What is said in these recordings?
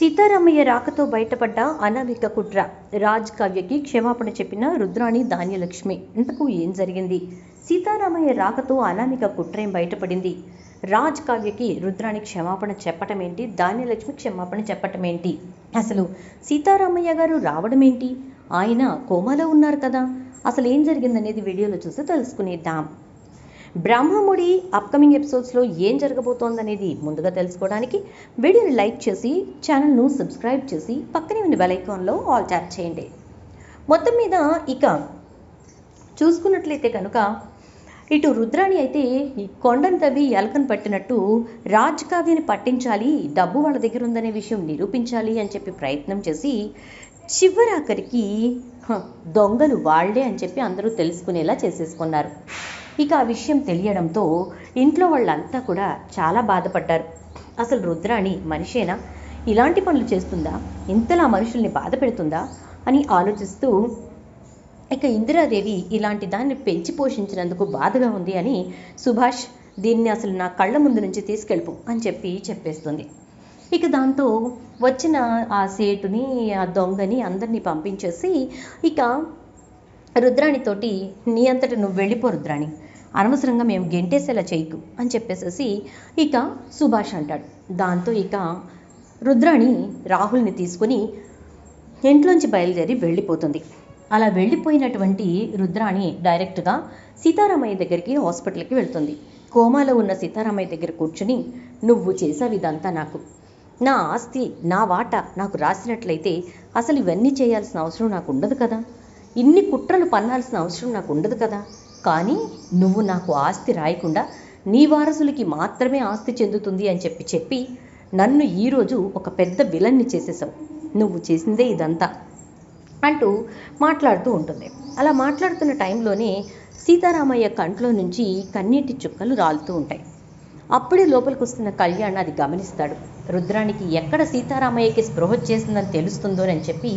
సీతారామయ్య రాకతో బయటపడ్డ అనామిక కుట్ర. రాజ్ కావ్యకి క్షమాపణ చెప్పిన రుద్రాణి ధాన్యలక్ష్మి. ఇంతకు ఏం జరిగింది? సీతారామయ్య రాకతో అనామిక కుట్రేం బయటపడింది? రాజ్ కావ్యకి రుద్రాణి క్షమాపణ చెప్పటం ఏంటి ధాన్యలక్ష్మి క్షమాపణ చెప్పటం ఏంటి అసలు సీతారామయ్య గారు రావడం ఏంటి ఆయన కోమాలో ఉన్నారు కదా. అసలు ఏం జరిగిందనేది వీడియోలో చూసి తెలుసుకునేద్దాం. బ్రహ్మముడి అప్కమింగ్ ఎపిసోడ్స్లో ఏం జరగబోతోందనేది ముందుగా తెలుసుకోవడానికి వీడియోని లైక్ చేసి ఛానల్ను సబ్స్క్రైబ్ చేసి పక్కనే ఉన్న బెలైకాన్లో ఆల్ ట్యాప్ చేయండి. మొత్తం మీద ఇక చూసుకున్నట్లయితే కనుక ఇటు రుద్రాణి అయితే ఈ కొండను తవ్వి ఎలకను పట్టినట్టు రాజ్ పట్టించాలి డబ్బు వాళ్ళ దగ్గర ఉందనే విషయం నిరూపించాలి అని చెప్పి ప్రయత్నం చేసి చివరాఖరికి దొంగలు వాళ్ళే అని చెప్పి అందరూ తెలుసుకునేలా చేసేసుకున్నారు. ఇక ఆ విషయం తెలియడంతో ఇంట్లో వాళ్ళంతా కూడా చాలా బాధపడ్డారు. అసలు రుద్రాణి మనిషేనా? ఇలాంటి పనులు చేస్తుందా? ఇంతలా మనుషుల్ని బాధ పెడుతుందా? అని ఆలోచిస్తూ ఇక ఇందిరాదేవి ఇలాంటి దాన్ని పెంచి పోషించినందుకు బాధగా ఉంది అని సుభాష్ దీన్ని అసలు నా కళ్ళ ముందు నుంచి తీసుకెళ్ళిపో అని చెప్పి చెప్పేస్తుంది. ఇక దాంతో వచ్చిన ఆ సేటుని ఆ దొంగని అందరినీ పంపించేసి ఇక రుద్రాణితోటి నీ అంతట నువ్వు వెళ్ళిపో రుద్రాణి. అనవసరంగా మేము గెంటేసేలా చేయకు అని చెప్పేసేసి ఇక సుభాష్ అంటాడు. దాంతో ఇక రుద్రాణి రాహుల్ని తీసుకుని ఇంట్లోంచి బయలుదేరి వెళ్ళిపోతుంది. అలా వెళ్ళిపోయినటువంటి రుద్రాణి డైరెక్ట్గా సీతారామయ్య దగ్గరికి హాస్పిటల్కి వెళ్తుంది. కోమాలో ఉన్న సీతారామయ్య దగ్గర కూర్చుని నువ్వు చేసావు ఇదంతా నాకు. నా ఆస్తి నా వాట నాకు రాసినట్లయితే అసలు ఇవన్నీ చేయాల్సిన అవసరం నాకు ఉండదు కదా? ఇన్ని కుట్రలు పన్నాల్సిన అవసరం నాకు ఉండదు కదా? కానీ నువ్వు నాకు ఆస్తి రాయకుండా నీ వారసులకి మాత్రమే ఆస్తి చెందుతుంది అని చెప్పి చెప్పి నన్ను ఈరోజు ఒక పెద్ద విలన్ని చేసేసావు నువ్వు చేసిందే ఇదంతా అంటూ మాట్లాడుతూ ఉంటుంది. అలా మాట్లాడుతున్న టైంలోనే సీతారామయ్య కంట్లో నుంచి కన్నీటి చుక్కలు రాలుతూ ఉంటాయి. అప్పుడే లోపలికి వస్తున్న కళ్యాణ్ అది గమనిస్తాడు. రుద్రానికి ఎక్కడ సీతారామయ్యకి స్పృహ చేసిందని తెలుస్తుందోనని చెప్పి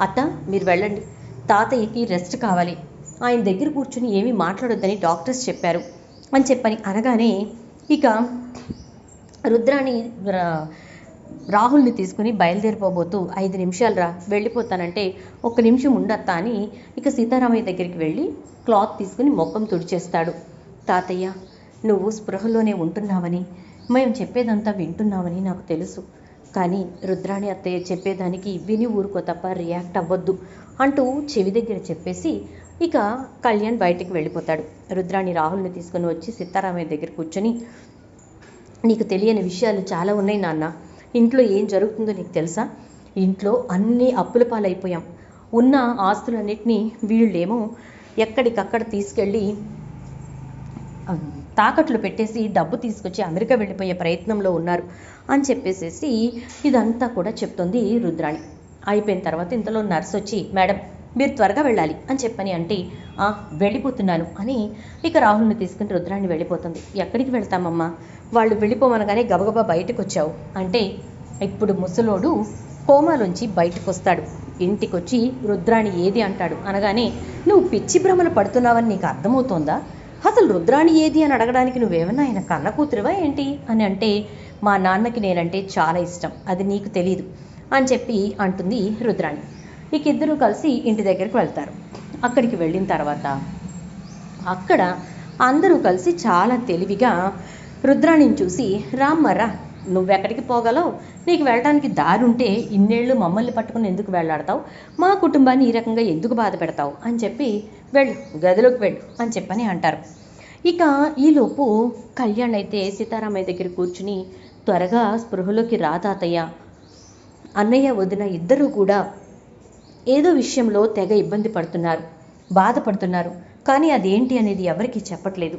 అత్త మీరు వెళ్ళండి. తాతయ్యకి రెస్ట్ కావాలి. ఆయన దగ్గర కూర్చుని ఏమీ మాట్లాడొద్దని డాక్టర్స్ చెప్పారు అని చెప్పని అనగానే ఇక రుద్రాణి రా- రాహుల్ని తీసుకుని బయలుదేరిపోబోతూ ఐదు నిమిషాలు రా వెళ్ళిపోతానంటే ఒక్క నిమిషం ఉండత్తా అని ఇక సీతారామయ్య దగ్గరికి వెళ్ళి క్లాత్ తీసుకుని మొక్కం తుడిచేస్తాడు. తాతయ్య నువ్వు స్పృహలోనే ఉంటున్నావని మేము చెప్పేదంతా వింటున్నావని నాకు తెలుసు. కానీ రుద్రాణి అత్తయ్య చెప్పేదానికి విని ఊరుకో తప్ప రియాక్ట్ అవ్వద్దు అంటూ చెవి దగ్గర చెప్పేసి ఇక కళ్యాణ్ బయటికి వెళ్ళిపోతాడు. రుద్రాణి రాహుల్ని తీసుకుని వచ్చి సీతారామయ్య దగ్గర కూర్చొని నీకు తెలియని విషయాలు చాలా ఉన్నాయి నాన్న. ఇంట్లో ఏం జరుగుతుందో నీకు తెలుసా? ఇంట్లో అన్ని అప్పుల పాలైపోయాం. ఉన్న ఆస్తులన్నింటినీ వీళ్ళేమో ఎక్కడికక్కడ తీసుకెళ్ళి తాకట్లు పెట్టేసి డబ్బు తీసుకొచ్చి అమెరికా వెళ్ళిపోయే ప్రయత్నంలో ఉన్నారు అని చెప్పేసేసి ఇదంతా కూడా చెప్తుంది రుద్రాణి. అయిపోయిన తర్వాత ఇంతలో నర్స్ వచ్చి మేడం మీరు త్వరగా వెళ్ళాలి అని చెప్పని అంటే "ఆ, వెళ్ళిపోతున్నాను అని ఇక రాహుల్ని తీసుకుని రుద్రాణి వెళ్ళిపోతుంది. ఎక్కడికి వెళ్తామమ్మా? వాళ్ళు వెళ్ళిపోమనగానే గబగబా బయటకు వచ్చావు అంటే ఇప్పుడు ముసలోడు కోమాలోంచి బయటకు వస్తాడు ఇంటికొచ్చి రుద్రాణి ఏది అంటాడు? అనగానే నువ్వు పిచ్చి భ్రమలు పడుతున్నావని నీకు అర్థమవుతోందా? అసలు రుద్రాణి ఏది అని అడగడానికి నువ్వేమన్నా ఆయన కన్న కూతురువా ఏంటి? అని అంటే మా నాన్నకి నేనంటే చాలా ఇష్టం. అది నీకు తెలియదు అని చెప్పి అంటుంది రుద్రాణి. ఇక ఇద్దరు కలిసి ఇంటి దగ్గరికి వెళ్తారు. అక్కడికి వెళ్ళిన తర్వాత అక్కడ అందరూ కలిసి చాలా తెలివిగా రుద్రాణిని చూసి రామ్మరా నువ్వెక్కడికి పోగలవు? నీకు వెళ్ళడానికి దారి ఉంటే ఇన్నేళ్ళు మమ్మల్ని పట్టుకుని ఎందుకు వెళ్ళాడతావు మా కుటుంబాన్ని ఈ రకంగా ఎందుకు బాధ పెడతావు? అని చెప్పి వెళ్ళు గదిలోకి వెళ్ళు అని చెప్పని అంటారు. ఇక ఈలోపు కళ్యాణ్ అయితే సీతారామయ్య దగ్గర కూర్చుని త్వరగా స్పృహలోకి రా తాతయ్య. అన్నయ్య వదిన ఇద్దరూ కూడా ఏదో విషయంలో తెగ ఇబ్బంది పడుతున్నారు బాధపడుతున్నారు. కానీ అదేంటి అనేది ఎవరికీ చెప్పట్లేదు.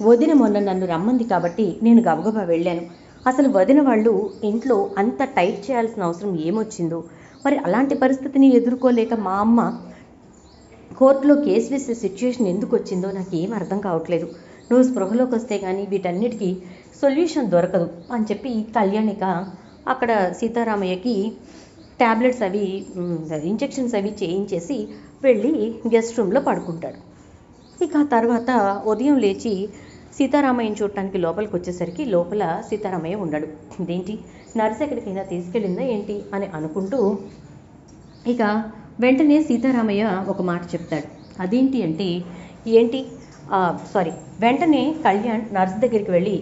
వదిన మొన్న నన్ను రమ్మంది కాబట్టి నేను గబగబా వెళ్ళాను. అసలు వదిన వాళ్ళు ఇంట్లో అంత టైట్ చేయాల్సిన అవసరం ఏమొచ్చిందో? మరి అలాంటి పరిస్థితిని ఎదుర్కోలేక మా అమ్మ కోర్టులో కేసు వేసే సిచ్యుయేషన్ ఎందుకు వచ్చిందో నాకు ఏం అర్థం కావట్లేదు. నువ్వు స్పృహలోకి వస్తే కానీ వీటన్నిటికీ సొల్యూషన్ దొరకదు అని చెప్పి కళ్యాణిక అక్కడ సీతారామయ్యకి ట్యాబ్లెట్స్ అవి ఇంజెక్షన్స్ అవి చేయించేసి వెళ్ళి గెస్ట్ రూమ్లో పడుకుంటాడు. ఇక తర్వాత ఉదయం లేచి సీతారామయ్యని చూడటానికి లోపలికి వచ్చేసరికి లోపల సీతారామయ్య ఉండడు ఇదేంటి? నర్స్ ఎక్కడికైనా తీసుకెళ్ళిందా ఏంటి? అని అనుకుంటూ ఇక వెంటనే సీతారామయ్య ఒక మాట చెప్తాడు. అదేంటి అంటే ఏంటి? సారీ వెంటనే కళ్యాణ్ నర్స్ దగ్గరికి వెళ్ళి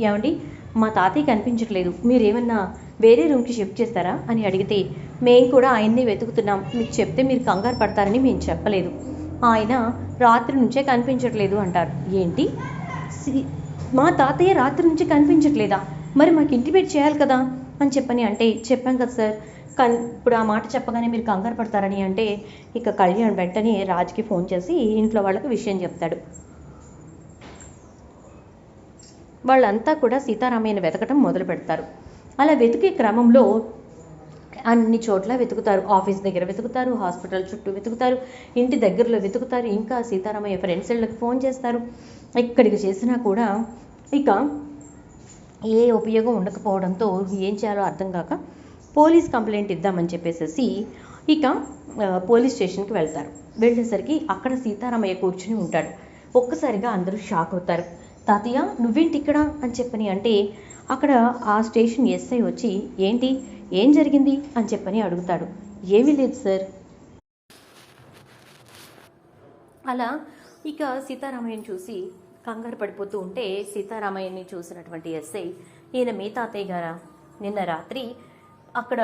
ఏమండి మా తాతయ్య కనిపించట్లేదు మీరేమన్నా వేరే రూమ్కి షిఫ్ట్ చేస్తారా అని అడిగితే మేము కూడా ఆయన్ని వెతుకుతున్నాం. మీకు చెప్తే మీరు కంగారు పడతారని మేము చెప్పలేదు. ఆయన రాత్రి నుంచే కనిపించట్లేదు అంటారు. ఏంటి? సి- మా తాతయ్య రాత్రి నుంచి కనిపించట్లేదా? మరి మాకు ఇంటిమేట్ చేయాలి కదా అని చెప్పని అంటే చెప్పాం కదా సార్. కన్ ఇప్పుడు ఆ మాట చెప్పగానే మీరు కంగారు పడతారని అంటే ఇక కళ్యాణ్ వెంటనే రాజ్కి ఫోన్ చేసి ఇంట్లో వాళ్ళకి విషయం చెప్తాడు. వాళ్ళంతా కూడా సీతారామయ్యను వెతకటం మొదలు పెడతారు అలా వెతికే క్రమంలో అన్ని చోట్ల వెతుకుతారు. ఆఫీస్ దగ్గర వెతుకుతారు హాస్పిటల్ చుట్టూ వెతుకుతారు ఇంటి దగ్గరలో వెతుకుతారు ఇంకా సీతారామయ్య ఫ్రెండ్స్ వాళ్ళకి ఫోన్ చేస్తారు. ఎక్కడికి చేసినా కూడా ఇక ఏ ఉపయోగం ఉండకపోవడంతో ఏం చేయాలో అర్థం కాక పోలీస్ కంప్లైంట్ ఇద్దామని చెప్పేసేసి ఇక పోలీస్ స్టేషన్కి వెళ్తారు. వెళ్ళేసరికి అక్కడ సీతారామయ్య కూర్చుని ఉంటాడు. ఒక్కసారిగా అందరూ షాక్ అవుతారు. తాతయ్య నువ్వేంటి ఇక్కడ? అని చెప్పని అంటే అక్కడ ఆ స్టేషన్ ఎస్ఐ వచ్చి ఏంటి? ఏం జరిగింది? అని చెప్పని అడుగుతాడు. ఏమీ లేదు సార్. అలా ఇక సీతారామయ్యని చూసి కంగారు పడిపోతూ ఉంటే సీతారామయ్యని చూసినటువంటి ఎస్ఐ ఈయన మీ తాతయ్య గారా? నిన్న రాత్రి అక్కడ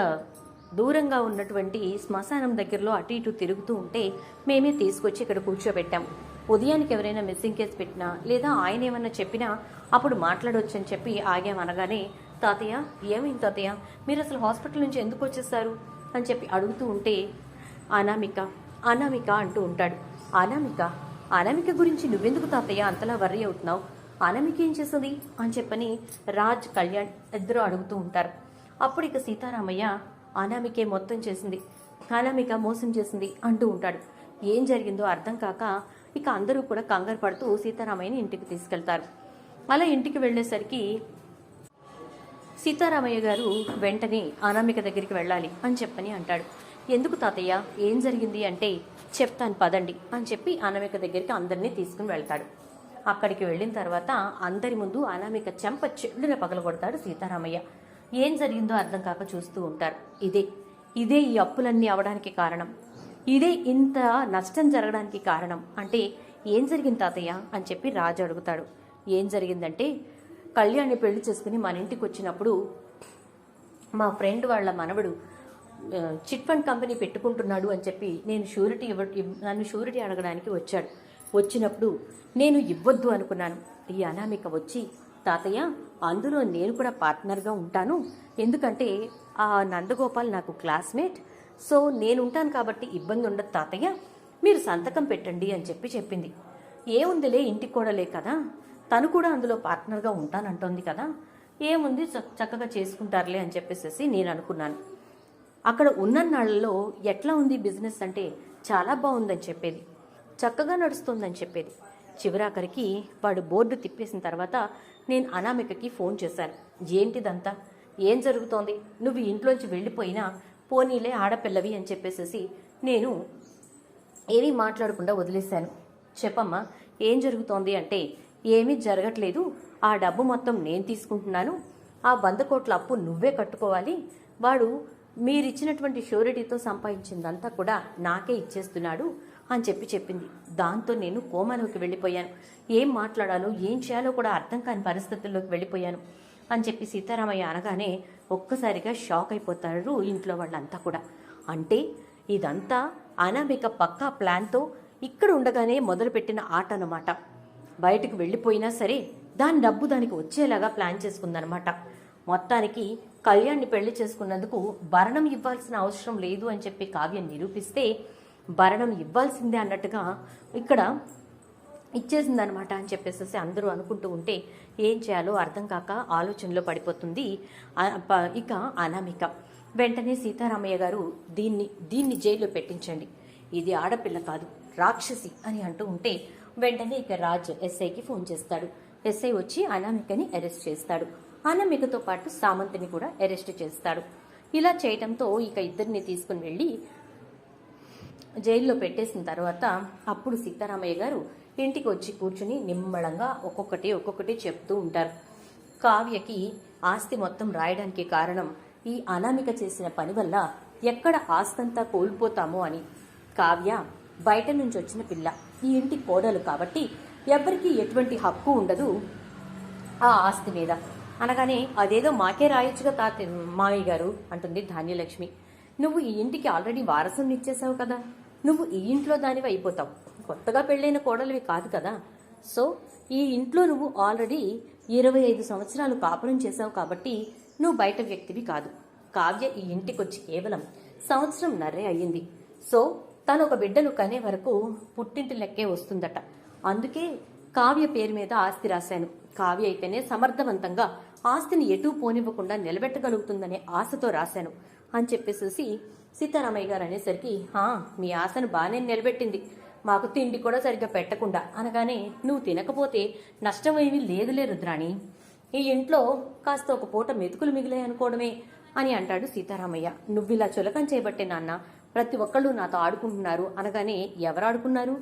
దూరంగా ఉన్నటువంటి శ్మశానం దగ్గరలో అటు ఇటు తిరుగుతూ ఉంటే మేమే తీసుకొచ్చి ఇక్కడ కూర్చోబెట్టాం. ఉదయానికి ఎవరైనా మిస్సింగ్ కేసు పెట్టినా లేదా ఆయన ఏమన్నా చెప్పినా అప్పుడు మాట్లాడవచ్చు అని చెప్పి ఆగామనగానే తాతయ్య ఏమైంది తాతయ్య? మీరు అసలు హాస్పిటల్ నుంచి ఎందుకు వచ్చేసారు అని చెప్పి అడుగుతూ ఉంటే అనామిక అనామిక అంటూ ఉంటాడు. అనామిక అనామిక గురించి నువ్వెందుకు తాతయ్య అంతలా వర్రీ అవుతున్నావు? అనామిక ఏం చేస్తుంది? అని చెప్పని రాజ్ కళ్యాణ్ ఇద్దరు అడుగుతూ ఉంటారు. అప్పుడు ఇక సీతారామయ్య అనామికే మొత్తం చేసింది. అనామిక మోసం చేసింది అంటూ ఉంటాడు. ఏం జరిగిందో అర్థం కాక ఇక అందరూ కూడా కంగారు పడుతూ సీతారామయ్యని ఇంటికి తీసుకెళ్తారు. అలా ఇంటికి వెళ్ళేసరికి సీతారామయ్య గారు వెంటనే అనామిక దగ్గరికి వెళ్ళాలి అని చెప్పని అంటాడు. ఎందుకు తాతయ్య? ఏం జరిగింది అంటే చెప్తాను పదండి అని చెప్పి అనామిక దగ్గరికి అందరినీ తీసుకుని వెళ్తాడు. అక్కడికి వెళ్ళిన తర్వాత అందరి ముందు అనామిక చెంప చెల్లున పగలగొడతాడు సీతారామయ్య. ఏం జరిగిందో అర్థం కాక చూస్తూ ఉంటారు. ఇదే ఇదే ఈ అప్పులన్నీ అవడానికి కారణం. ఇదే ఇంత నష్టం జరగడానికి కారణం అంటే ఏం జరిగింది తాతయ్య అని చెప్పి రాజు అడుగుతాడు. ఏం జరిగిందంటే కళ్యాణ్ని పెళ్ళి చేసుకుని మన ఇంటికి వచ్చినప్పుడు మా ఫ్రెండ్ వాళ్ళ మనవడు చిట్ ఫండ్ కంపెనీ పెట్టుకుంటున్నాడు అని చెప్పి నేను షూరిటీ ఇవ్వ నన్ను షూరిటీ అడగడానికి వచ్చాడు. వచ్చినప్పుడు నేను ఇవ్వద్దు అనుకున్నాను. ఈ అనామిక వచ్చి తాతయ్య అందులో నేను కూడా పార్ట్నర్గా ఉంటాను. ఎందుకంటే ఆ నందగోపాల్ నాకు క్లాస్మేట్ సో నేను ఉంటాను కాబట్టి ఇబ్బంది ఉండదు తాతయ్య. మీరు సంతకం పెట్టండి అని చెప్పి చెప్పింది. ఏముందిలే ఇంటికి కూడా లే కదా. తను కూడా అందులో పార్ట్నర్గా ఉంటానంటోంది కదా. ఏముంది చక్కగా చేసుకుంటారులే అని చెప్పేసి నేను అనుకున్నాను. అక్కడ ఉన్న నాళ్ళలో ఎట్లా ఉంది బిజినెస్ అంటే చాలా బాగుందని చెప్పేది. చక్కగా నడుస్తుందని చెప్పేది. చివరాఖరికి వాడు బోర్డు తిప్పేసిన తర్వాత నేను అనామికకి ఫోన్ చేశాను. ఏంటిదంతా? ఏం జరుగుతోంది? నువ్వు ఇంట్లోంచి వెళ్ళిపోయినా పోనీలే ఆడపిల్లవి అని చెప్పేసేసి నేను ఏమీ మాట్లాడకుండా వదిలేశాను. చెప్పమ్మా ఏం జరుగుతోంది అంటే ఏమీ జరగట్లేదు. ఆ డబ్బు మొత్తం నేను తీసుకుంటున్నాను. ఆ వంద కోట్ల అప్పు నువ్వే కట్టుకోవాలి. వాడు మీరిచ్చినటువంటి షూరిటీతో సంపాదించిందంతా కూడా నాకే ఇచ్చేస్తున్నాడు అని చెప్పి చెప్పింది. దాంతో నేను కోమాలోకి వెళ్ళిపోయాను. ఏం మాట్లాడాలో ఏం చేయాలో కూడా అర్థం కాని పరిస్థితుల్లోకి వెళ్ళిపోయాను. అని చెప్పి సీతారామయ్య అనగానే ఒక్కసారిగా షాక్ అయిపోతారు ఇంట్లో వాళ్ళంతా కూడా. అంటే ఇదంతా అనామిక పక్కా ప్లాన్తో ఇక్కడ ఉండగానే మొదలుపెట్టిన ఆట అనమాట బయటకు వెళ్ళిపోయినా సరే దాని డబ్బు దానికి వచ్చేలాగా ప్లాన్ చేసుకుందనమాట మొత్తానికి కళ్యాణ్ని పెళ్ళి చేసుకున్నందుకు భరణం ఇవ్వాల్సిన అవసరం లేదు అని చెప్పి కావ్యం నిరూపిస్తే భరణం ఇవ్వాల్సిందే అన్నట్టుగా ఇక్కడ ఇచ్చేసిందనమాట అని చెప్పేసి అందరూ అనుకుంటూ ఉంటే ఏం చేయాలో అర్థం కాక ఆలోచనలో పడిపోతుంది. ఇక అనామిక. వెంటనే సీతారామయ్య గారు దీన్ని దీన్ని జైల్లో పెట్టించండి. ఇది ఆడపిల్ల కాదు రాక్షసి అని అంటూ ఉంటే వెంటనే ఇక రాజ్ ఎస్ఐకి ఫోన్ చేస్తాడు. ఎస్ఐ వచ్చి అనామికని అరెస్ట్ చేస్తాడు. అనామికతో పాటు సామంతిని కూడా అరెస్ట్ చేస్తాడు. ఇలా చేయటంతో ఇక ఇద్దరిని తీసుకుని వెళ్ళి జైల్లో పెట్టేసిన తర్వాత అప్పుడు సీతారామయ్య గారు ఇంటికి వచ్చి కూర్చుని నిమ్మళంగా ఒక్కొక్కటి ఒక్కొక్కటి చెప్తూ ఉంటారు. కావ్యకి ఆస్తి మొత్తం రాయడానికి కారణం ఈ అనామిక చేసిన పని వల్ల ఎక్కడ ఆస్తంతా కోల్పోతామో అని. కావ్య బయట నుంచి వచ్చిన పిల్ల. ఈ ఇంటి కోడలు కాబట్టి ఎవరికీ ఎటువంటి హక్కు ఉండదు ఆ ఆస్తి మీద. అనగానే అదేదో మాకే రాయొచ్చుగా తాత మామయ్య గారు అంటుంది ధాన్యలక్ష్మి. నువ్వు ఈ ఇంటికి ఆల్రెడీ వారసుని ఇచ్చేసావు కదా. నువ్వు ఈ ఇంట్లో దానివి అయిపోతావు. కొత్తగా పెళ్ళైన కోడలివి కాదు కదా. సో ఈ ఇంట్లో నువ్వు ఆల్రెడీ ఇరవై ఐదు సంవత్సరాలు కాపురం చేశావు కాబట్టి నువ్వు బయట వ్యక్తివి కాదు. కావ్య ఈ ఇంటికొచ్చి కేవలం సంవత్సరం నర్రే అయ్యింది. సో తను ఒక బిడ్డను కనే వరకు పుట్టింటి లెక్కే వస్తుందట. అందుకే కావ్య పేరు మీద ఆస్తి రాశాను. కావ్య అయితేనే సమర్థవంతంగా ఆస్తిని ఎటూ పోనివ్వకుండా నిలబెట్టగలుగుతుందనే ఆశతో రాశాను అని చెప్పేసేసి సీతారామయ్య గారు అనేసరికి హా మీ ఆశను బాగానే నిలబెట్టింది. మాకు తిండి కూడా సరిగ్గా పెట్టకుండా అనగానే నువ్వు తినకపోతే నష్టం ఏమీ లేదులే రుద్రాణి. ఈ ఇంట్లో కాస్త ఒక పూట మెతుకులు మిగిలాయి అనుకోవడమే అని అంటాడు సీతారామయ్య. నువ్విలా చులకం చేయబట్టే నాన్న ప్రతి ఒక్కళ్ళు నాతో ఆడుకుంటున్నారు అనగానే ఎవరు ఆడుకున్నారు?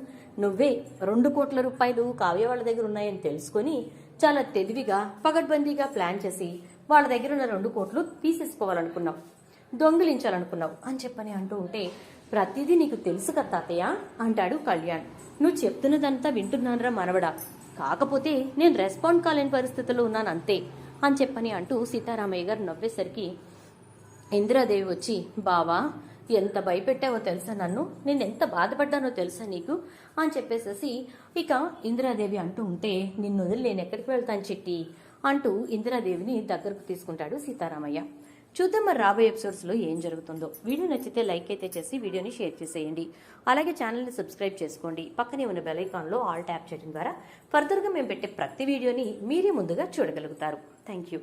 నువ్వే రెండు కోట్ల రూపాయలు కావ్య వాళ్ళ దగ్గర ఉన్నాయని తెలుసుకొని చాలా తెలివిగా పగడ్బందీగా ప్లాన్ చేసి వాళ్ళ దగ్గర ఉన్న రెండు కోట్లు తీసేసుకోవాలనుకున్నావు దొంగిలించాలనుకున్నావు అని చెప్పని అంటూ ఉంటే ప్రతిదీ నీకు తెలుసు కదా తాతయ్య అంటాడు కళ్యాణ్. నువ్వు చెప్తున్నదంతా వింటున్నానరా మనవడా. కాకపోతే నేను రెస్పాండ్ కాలేని పరిస్థితుల్లో ఉన్నాను అంతే అని చెప్పని అంటూ సీతారామయ్య గారు నవ్వేసరికి ఇందిరాదేవి వచ్చి బావా ఎంత భయపెట్టావో తెలుసా నన్ను? నేను ఎంత బాధపడ్డానో తెలుసా నీకు? అని చెప్పేసేసి ఇక ఇందిరాదేవి అంటూ ఉంటే నిన్ను వదిలి నేను ఎక్కడికి వెళ్తాను చెట్టి? అంటూ ఇందిరాదేవిని దగ్గరకు తీసుకుంటాడు సీతారామయ్య. చూద్దాం మరి రాబోయే ఎపిసోడ్స్లో ఏం జరుగుతుందో. వీడియో నచ్చితే లైక్ అయితే చేసి వీడియోని షేర్ చేసేయండి. అలాగే ఛానల్ని సబ్స్క్రైబ్ చేసుకోండి. పక్కనే ఉన్న బెల్ ఐకాన్లో ఆల్ ట్యాప్ చేయడం ద్వారా ఫర్దర్గా మేము పెట్టే ప్రతి వీడియోని మీరే ముందుగా చూడగలుగుతారు. Thank you